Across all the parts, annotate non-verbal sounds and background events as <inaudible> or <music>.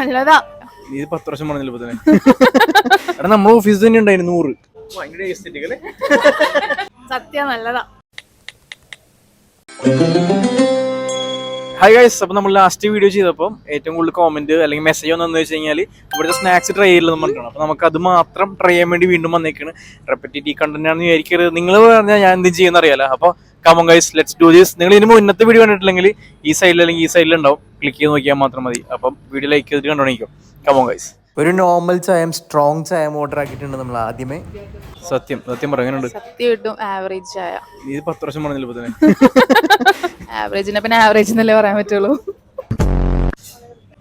നല്ലതാ. ഇത് പത്ത് വർഷം പറഞ്ഞില്ല നമ്മൾ തന്നെ എടാ നമ്മളെ ഓഫീസ് തന്നെ ഉണ്ടായിരുന്നു നൂറ്. സത്യം നല്ലതാ. ഹായ് ഗൈസ് അപ്പോൾ നമ്മൾ ലാസ്റ്റ് വീഡിയോ ചെയ്തപ്പോൾ ഏറ്റവും കൂടുതൽ കോമന്റ് അല്ലെങ്കിൽ മെസ്സേജ് വന്നതെന്ന് വെച്ച് കഴിഞ്ഞാൽ ഇവിടുത്തെ സ്നാക്സ് ട്രൈ ചെയ്യില്ലെന്ന് പറഞ്ഞിട്ടാണ്. അപ്പോൾ നമുക്ക് അത് മാത്രം ട്രൈ ചെയ്യാൻ വേണ്ടി വീണ്ടും വന്നേക്കാണ്. റെപ്പറ്റേറ്റീവ് കണ്ടന്റ് ആണെന്ന് വിചാരിക്കരുത്. നിങ്ങൾ പറഞ്ഞാൽ ഞാൻ എന്തും ചെയ്യുന്ന അറിയാലോ. അപ്പോൾ come on guys let's do this നിങ്ങൾ ഇതിന് ഇന്നത്തെ വീഡിയോ കണ്ടിട്ടില്ലെങ്കിൽ ഈ സൈഡിൽ അല്ലെങ്കിൽ ഈ സൈഡിൽ ഉണ്ടാവും. ക്ലിക്ക് ചെയ്ത് നോക്കിയാൽ മാത്രം മതി. അപ്പം വീഡിയോ ലൈക്ക് ചെയ്തിട്ട് കണ്ടോണിക്കും കമോ ഗൈസ് ഒരു നോർമൽ ചായം സ്ട്രോങ് ചായം ഓർഡർ ആക്കിയിട്ടുണ്ട് നമ്മൾ ആദ്യമേ. സത്യം സത്യം പറയുന്നുണ്ട് സത്യം കിട്ടും ആവറേജ് ചായ. ഇത് പത്ത് വർഷം പറഞ്ഞില്ല ഇപ്പൊ തന്നെ? <laughs> ആവറേജിനെ പിന്നെ ആവറേജ് എന്നല്ലേ പറയാൻ പറ്റുള്ളൂ.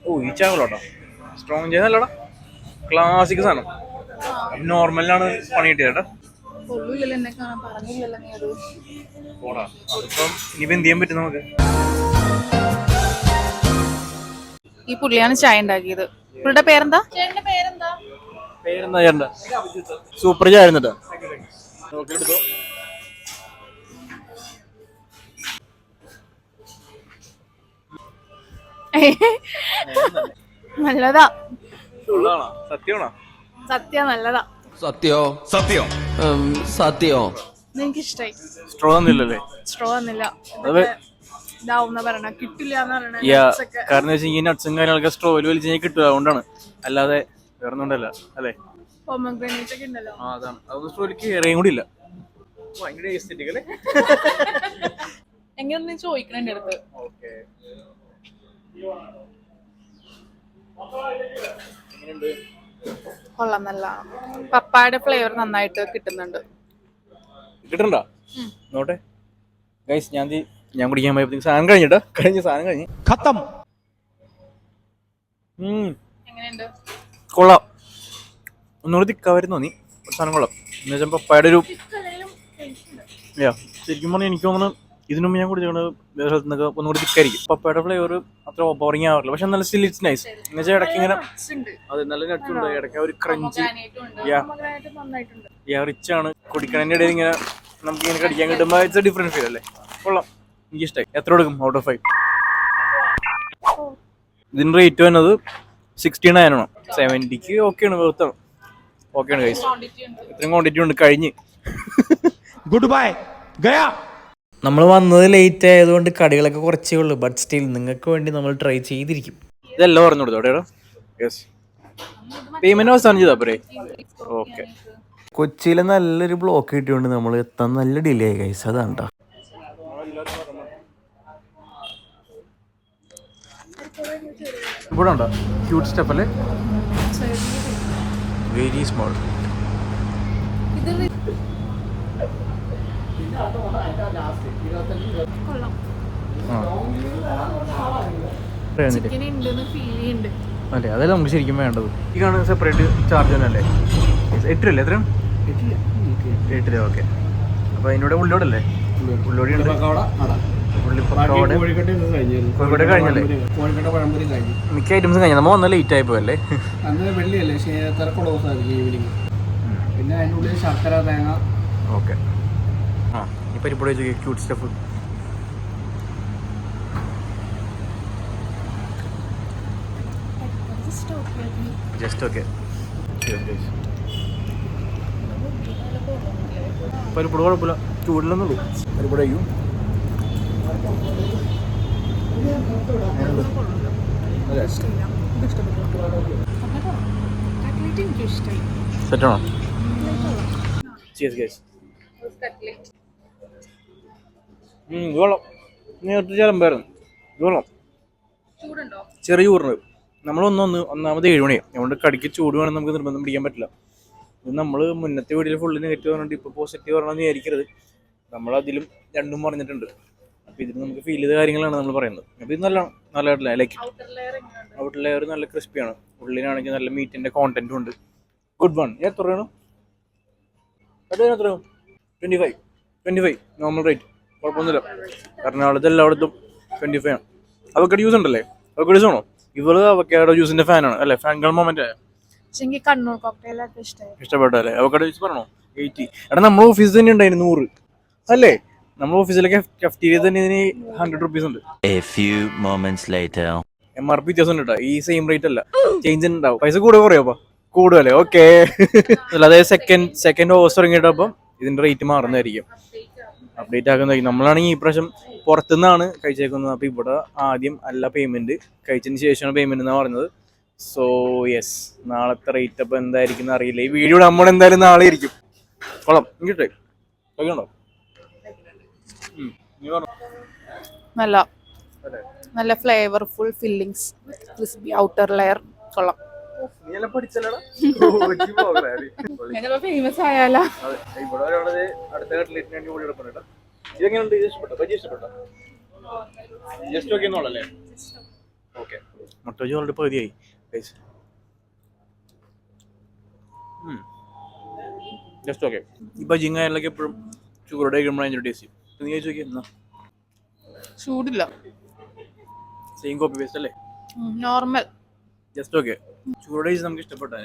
ഓ ഈ ചാവലോട്ടോ സ്ട്രോങ് ചെയ്യുന്നല്ലോടാ ക്ലാസിക് സാധനം. നോർമലിനാണ് പണി കിട്ടിയത് എന്നെ കാണാൻ പറഞ്ഞില്ലല്ലോ നീ അത്. പോടാ. അതിപ്പം ഇനിയിപ്പോ എന്ത് ചെയ്യാൻ പറ്റും നമുക്ക്? ഈ പുള്ളിയാണ് ചായ ഉണ്ടാക്കിയത്. പുള്ളിയുടെ പേരെന്താ? പേരെന്താ? ചേട്ടന്റെ സൂപ്പർ ചായ ആയിരുന്നു കേട്ടോ നോക്കിയെടുത്തോ. നല്ലതാ. സത്യമാണോ? സത്യം നല്ലതാ. സത്യോ? സത്യം. സത്യോ? എനിക്ക് ഇഷ്ടായി സ്ട്രോ ഒന്നുമില്ലല്ലേ സ്ട്രോ ഒന്നുമില്ല ഇതാവുന്ന പറയണ കിട്ടില്ല എന്ന് പറയണ കാരണം വെച്ചാൽ ഈ നട്ട്സും കാര്യങ്ങളൊക്കെ സ്ട്രോയിൽ വലിച്ച് കഴിഞ്ഞാൽ കിട്ടുക അതുകൊണ്ടാണ്. അല്ലാതെ വേറെ അല്ലേ? ഒക്കെ ഉണ്ടല്ലോ. ആ അതാണ്. അതൊന്നും സ്ട്രോയിൽ കയറിയും കൂടി ഇല്ല. ഭയങ്കര aesthetic അല്ലേ? എങ്ങനെയൊന്നും ചോദിക്കണ എന്റെ അടുത്ത്? ഓക്കെ. കൊള്ളാം നല്ല പപ്പായുടെ ഫ്ലേവർ നന്നായിട്ട് കിട്ടുന്നുണ്ട്. കിട്ടണ്ട നോട്ടെ ഗൈസ് ഞാൻ ഞാൻ കുടിക്കാൻ പോയപ്പോഴത്തേക്ക് സാധനം കഴിഞ്ഞിട്ടോ കഴിഞ്ഞ സാധനം കഴിഞ്ഞ്. ഖത്തം. കൊള്ളാം. ഒന്നുകൂടി തിക്കാവായിരുന്നു തോന്നി ഒരു സാധനം കൊള്ളാം. എന്ന് വെച്ചാൽ പപ്പായുടെ ഒരു യാ ശരിക്കും പറഞ്ഞാൽ എനിക്ക് തോന്നുന്നു ഇതിനു മുമ്പ് ഞാൻ കുടിച്ചിട്ടുണ്ട് വേറെ സ്ഥലത്ത് നിന്നൊക്കെ ഒന്നുകൂടി തിക്കായിരിക്കും പപ്പായുടെ ഫ്ലേവർ അത്ര ബോറിങ് ആവാറില്ല. പക്ഷെ നല്ല സ്റ്റിൽ ഇറ്റ്സ് നൈസ് എന്ന് വെച്ചാൽ ഇടയ്ക്ക് ഇങ്ങനെ അത് നല്ല ഉണ്ട്. ഇടയ്ക്ക് ഒരു ക്രഞ്ച് യാ റിച്ച് ആണ്. കുടിക്കണതിന്റെ ഇടയിൽ ഇങ്ങനെ നമുക്ക് ഇങ്ങനെ കടിക്കാൻ കിട്ടുമ്പോൾ ഇറ്റ്സ് എ ഡിഫറെന്റ് ഫീൽ അല്ലേ? കൊള്ളാം. എനിക്ക് ഇഷ്ടമായി എത്ര കൊടുക്കും? ഔട്ട് ഓഫ് ഫൈവ് ഇതിന് റേറ്റ് വന്നത് സിക്സ്റ്റി നയൻ ആണ് സെവന്റിക്ക് ഓക്കെയാണ് വെറുത്താണ് ഓക്കെയാണ് കൈസ് ഇത്രയും ക്വാണ്ടിറ്റി ഉണ്ട് കഴിഞ്ഞ്. ഗുഡ് ബൈ ഗയാ. നമ്മൾ വന്നത് ലേറ്റ് ആയതുകൊണ്ട് കടികളൊക്കെ കുറച്ചേ ഉള്ളൂ. ബട്ട് സ്റ്റിൽ നിങ്ങൾക്ക് വേണ്ടി നമ്മൾ ട്രൈ ചെയ്തിരിക്കും. ഇതെല്ലാം പറഞ്ഞു കൊടുത്തോ? യെസ് പേയ്മെന്റ് അവസാനം ചെയ്താ പോരെ ഓക്കെ കൊച്ചിയിൽ നല്ലൊരു ബ്ലോക്ക് കിട്ടിയോണ്ട് നമ്മൾ എത്താൻ നല്ല ഡിലേ ആയി കൈസ് അതാണ് ട്ടോ. ഇവിടെ ഉണ്ടോ? ക്യൂട്ട് സ്റ്റെപ്പ് അല്ലേ? വെരി സ്മോൾ കൊള്ളാം ആ ചിക്കൻ ഉണ്ടെന്ന് ഫീൽ ചെയ്യുന്നുണ്ട് അല്ലേ അതല്ലേ നമുക്ക് ശരിക്കും വേണ്ടത്. ഈ കാണുന്ന സെപ്പറേറ്റ് ചാർജ് തന്നെ അല്ലേ? എട്ടിലല്ലേ എത്ര രൂപ ഓക്കെ. അപ്പോൾ അതിനോട് ഉള്ളിലോടല്ലേ അല്ലേ കോഴിക്കോട്ടെ കഴിഞ്ഞല്ലേ? കോഴിക്കോട്ടെ പഴംപൊരി കഴിഞ്ഞു. മിക്ക ഐറ്റംസും കഴിഞ്ഞു. നമ്മൾ വന്ന ലേറ്റ് ആയി പോയല്ലേ? വെള്ളിയല്ലേ? തിരക്കുള്ള ദിവസമായിരിക്കും ഈവനിങ് പിന്നെ അതിന്റെ ഉള്ളിൽ ശർക്കര തേങ്ങ. ഓക്കെ. ആ ഈ പരിപ്പൊടി വെച്ച് ക്യൂട്ട് സ്റ്റഫ് ജസ്റ്റ് ഓക്കെ പരിപ്പൊടി കുഴപ്പമില്ല ചൂടിലൊന്നുള്ളൂ പരിപ്പൊടി കഴിയും സെറ്റാണോ ഇവളം നേരത്തെ ചിലമ്പായിരുന്നു പേരുന്നു ഇവളം ചെറിയ ഊറിന് നമ്മൾ ഒന്നൊന്ന് ഒന്നാമത് ഏഴ് മണിയാണ് അതുകൊണ്ട് കടിക്ക് ചൂട് വേണം നമുക്ക് നിർബന്ധം പിടിക്കാൻ പറ്റില്ല. ഇത് നമ്മൾ മുന്നത്തെ വീഡിയോയിൽ ഫുള്ള് നെഗറ്റീവ് പറഞ്ഞിട്ട് ഇപ്പോൾ പോസിറ്റീവ് പറഞ്ഞാൽ വിചാരിക്കരുത്. നമ്മളതിലും രണ്ടും പറഞ്ഞിട്ടുണ്ട്. അപ്പോൾ ഇതിന് നമുക്ക് ഫീൽ ചെയ്ത കാര്യങ്ങളാണ് നമ്മൾ പറയുന്നത്. അപ്പോൾ ഇത് നല്ല നല്ലതായിട്ടില്ല? ലൈക്ക് ഔട്ടർ ലെയർ നല്ല ക്രിസ്പിയാണ് ഉള്ളിലാണെങ്കിൽ നല്ല മീറ്റിന്റെ കോണ്ടന്റും ഉണ്ട്. ഗുഡ് വൺ എത്ര വേണം? എത്ര എത്ര twenty five twenty five normal rate കുഴപ്പമൊന്നുമില്ല എറണാകുളത്ത് എല്ലായിടത്തും ട്വന്റി ഫൈവ് ആണ്. അവക്കടി യൂസ് ഉണ്ടല്ലേ? അവക്കടി യൂസ് ആണോ? ഇവൾ അവക്കാഡോ ജ്യൂസിന്റെ ഫാനാണ്. അല്ലേ? ഫാൻ ഗൾ മൊമെന്റ് പക്ഷെ എനിക്ക് കണ്ണൂർ കോക്ടെയിലൊക്കെ ഇഷ്ടമായി ഇഷ്ടപ്പെട്ടല്ലേ അവക്കടെ ജ്യൂസ് പറഞ്ഞോ? എയ്റ്റി. എടാ നമ്മുടെ ഓഫീസിൽ തന്നെ ഉണ്ടായിരുന്നു നൂറ്. അല്ലേ? നമ്മുടെ ഓഫീസിലൊക്കെ കഫ്റ്റീരിയ തന്നെ ഇതിന് ഹൺഡ്രഡ് റുപ്പീസ് ഉണ്ട്. A few moments later. M R P വ്യത്യാസം ഉണ്ട് ഈ സെയിം റേറ്റ് അല്ല. ചേഞ്ച് ഉണ്ടാവും. പൈസ കൂടുതൽ കുറയോ കൂടുതലേ ഓക്കെ <laughs> അതായത് സെക്കൻഡ് സെക്കൻഡ് ഹോസ് തുടങ്ങിയിട്ടപ്പം ഇതിന്റെ റേറ്റ് മാറുന്നതായിരിക്കും. അപ്ഡേറ്റ് ആക്കുന്നതായിരിക്കും നമ്മളാണെങ്കിൽ ഈ പ്രാവശ്യം പുറത്തുനിന്നാണ് കഴിച്ചേക്കുന്നത്. അപ്പോൾ ഇവിടെ ആദ്യം അല്ല പേയ്മെന്റ് കഴിച്ചതിന് ശേഷമാണ് പേയ്മെന്റ് എന്നാണ് പറഞ്ഞത് സോ യെസ് നാളത്തെ റേറ്റ് അപ്പോൾ എന്തായിരിക്കും എന്ന് അറിയില്ല. ഈ വീഡിയോ നമ്മൾ എന്തായാലും നാളെ ഇരിക്കും കൊള്ളാം. ഇങ്ങോട്ടേ. കഴിക്കണ്ടോ. നല്ല നല്ല flavourful fillings crispy outer layer കൊള്ളാം. ഫേമസ് <laughs> ആയാലോ. അതെ, ഇവിടെ ഒരാളത് അടുത്ത കൂടി എടുക്കുന്നുണ്ട് ഇതെങ്ങനെയുണ്ട് ഇത് ഇഷ്ടപ്പെട്ടോ? ബജി ഇഷ്ടപ്പെട്ടോ? ജസ്റ്റ് ഓക്കെ എന്നോളല്ലേ ഓക്കെ. മുട്ട ബജി ഓൾറെഡി പകുതിയായി. ജസ്റ്റ് ഓക്കെ ഈ ബജിങ്ങായാലൊക്കെ എപ്പോഴും ചൂടോടെ കഴിക്കുമ്പോഴാണ് അതിന്റെ ടേസ്റ്റ് നീ കഴിച്ചു നോക്കി എന്നാ? ചൂടില്ല. സെയിം കോപ്പി പേസ്റ്റ് അല്ലേ? നോർമൽ ജസ്റ്റ് ഓക്കെ ചൂടേജ് നമുക്ക് ഇഷ്ടപ്പെട്ടേ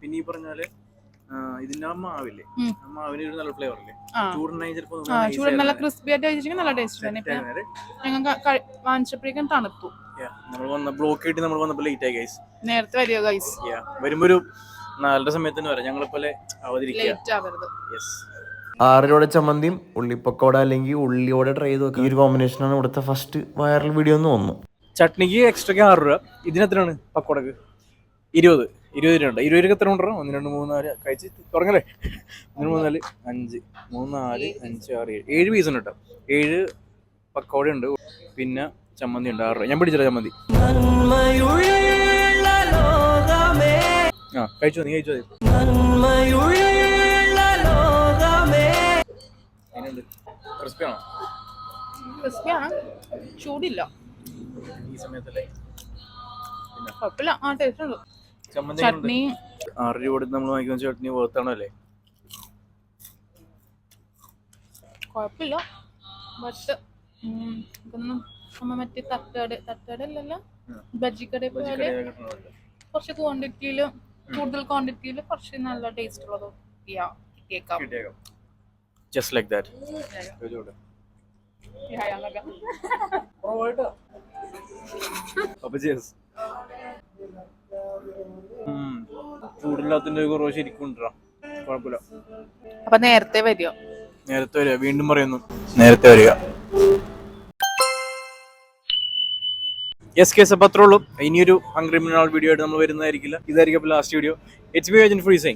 പിന്നെ ഈ പറഞ്ഞാൽ ആ, ഇതിന്റെ മാവില്ലേ? മാവിന് ഒരു നല്ല ഫ്ലേവർ അല്ലേ ആ. ചൂടുണ്ടായി ചിലപ്പോ ചൂട് നല്ല ക്രിസ്പി ആയിട്ട് കഴിച്ചിട്ടുണ്ടെങ്കിൽ നല്ല ടേസ്റ്റ് തന്നെ ഇപ്പൊ ഞങ്ങൾ വാങ്ങിച്ചപ്പോഴേക്കും തണുത്തു. നമ്മൾ വന്ന ബ്ലോക്ക് ആയിട്ട് നമ്മൾ വന്നപ്പോൾ ലേറ്റ് ആയി ഗൈസ് നേരത്തെ വരിക ഗൈസ് വരുമ്പോ ഒരു നാലര സമയത്തിന് വരാം. ഞങ്ങളെ പോലെ അവതരിക്കുക ലേറ്റ് ആവരുത്. യെസ് ആറിലൂടെ ചമ്മന്തിയും ഉള്ളിപ്പക്കോട അല്ലെങ്കിൽ ഉള്ളിയോടെ ട്രൈ ചെയ്ത് നോക്കാം ഈ ഒരു കോമ്പിനേഷനാണ് ഇവിടുത്തെ ഫസ്റ്റ് വൈറൽ വീഡിയോ എന്ന് തോന്നുന്നു. ചട്നിക്ക് എക്സ്ട്രാക്ക് ആറ് രൂപ. ഇതിന് എത്രയാണ് പക്കോടക്ക്? ഇരുപത്. ഇരുപത് രൂപ ഉണ്ട്. ഇരുപത് രൂപ എത്ര കൊണ്ടുവരണം? ഒന്ന് രണ്ട് മൂന്ന് നാല് കഴിച്ച് തുടങ്ങല്ലേ? ഒന്ന് മൂന്ന് നാല് അഞ്ച്. മൂന്ന് നാല് അഞ്ച് ആറ് ഏഴ്. ഏഴ് പീസ് ഉണ്ട് കേട്ടോ. ഏഴ് പക്കോട ഉണ്ട്. പിന്നെ ചമ്മന്തി ഉണ്ട്. ആറ് രൂപ. ഞാൻ പിടിച്ചില്ല ചമ്മന്തി. ആ കഴിച്ചോ? നീ കഴിച്ചോ? എങ്ങനെയുണ്ട് ക്രിസ്പി ആണോ ക്രിസ്പിയാണ് ചൂടില്ല. ഈ സമയത്തല്ലേ കുഴപ്പമില്ല ആ ടേസ്റ്റ് ഉണ്ട്. ചമ്മന്തി? ചട്നി. ആറ് രൂപ കൊടുത്ത് നമ്മൾ വാങ്ങിക്കുന്ന ചട്നി വേർത്താണോ അല്ലേ കുഴപ്പമില്ല ബട്ട് ഇതൊന്നും നമ്മ മറ്റേ തട്ടുകട തട്ടുകട അല്ലല്ലോ? ഉം. ബജിക്കട പോലെ കുറച്ച് ക്വാണ്ടിറ്റിയിൽ കൂടുതൽ ക്വാണ്ടിറ്റിയിൽ കുറച്ച് നല്ല ടേസ്റ്റ് ഉള്ളത് കിട്ടിയാ- കിട്ടിയേക്കാം. ജസ്റ്റ് ലൈക്ക് ദാറ്റ് അപ്പൊ ചേസ് ഉം. ചൂടില്ലാത്തതിന്റെ കുറവ് ശരിക്കും ഉണ്ടാ കുഴപ്പമില്ല. അപ്പൊ നേരത്തെ വരിക നേരത്തെ വരിക. വീണ്ടും പറയുന്നു. നേരത്തെ വരിക. യെസ് കേസ് അപ്പൊ അത്രേ ഉള്ളൂ. ഇനിയൊരു ഹംഗ്രി മിനാൾ വീഡിയോ ആയിട്ട് നമ്മൾ വരുന്നതായിരിക്കില്ല. ഇതായിരിക്കും ലാസ്റ്റ് വീഡിയോ എച്ച് ബി ഏജൻ ഫ്രീ ബൈ